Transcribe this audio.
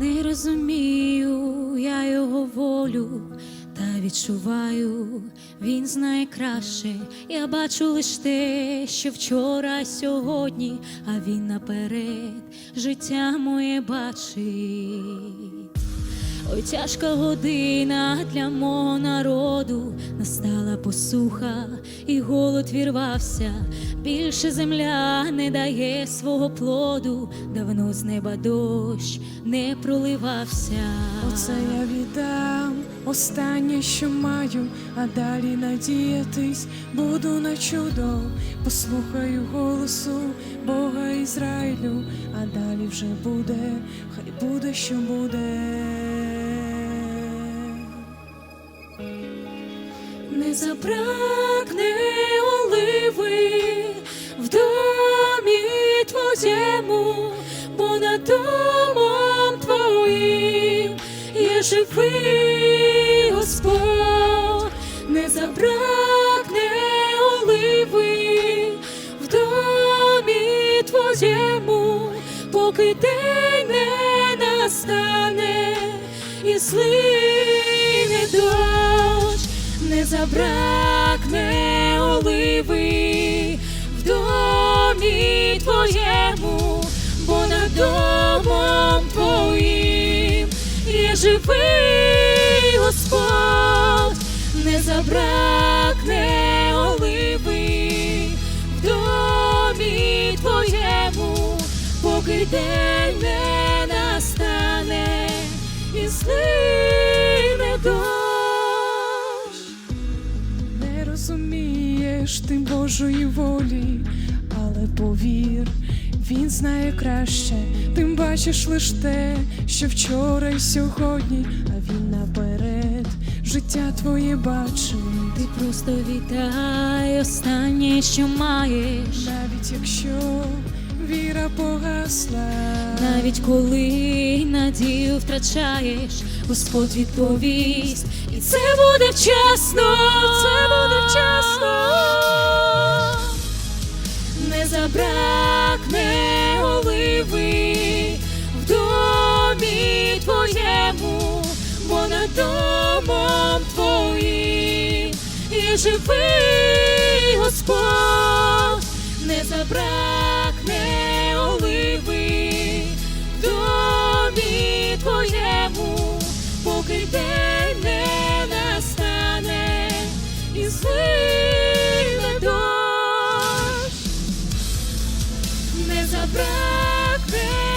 Не розумію я його волю, та відчуваю, він знає краще. Я бачу лиш те, що вчора, сьогодні, а він наперед життя моє бачить. Ой, тяжка година для мого народу, настала посуха, і голод вірвався. Більше земля не дає свого плоду, давно з неба дощ не проливався. Оце я віддам останнє, що маю, а далі надіятись буду на чудо. Послухаю голосу Бога Ізраїлю, а далі вже буде, хай буде, що буде. Не забракне оливи в домі твоєму, бо над домом твоїм є живий Господь, не забракне оливи в домі твоєму, поки день не настане і слине дощ, не забракне оливи в домі твоєму, бо над домом твоїм є живий Господь, не забракне оливи в домі твоєму, поки день не розумієш ти Божої волі, але повір, він знає краще, тим бачиш лиш те, що вчора й сьогодні, а він наперед життя твоє бачить. Ти просто вітай останнє, що маєш, Навіть якщо віра погасла, навіть коли надію втрачаєш, Господь відповість, і це буде вчасно, це буде вчасно, не забракне оливи в домі твоєму, бо над домом твоїм є живий Господь, не забракне поки день не настане і злине дощ. Не забракне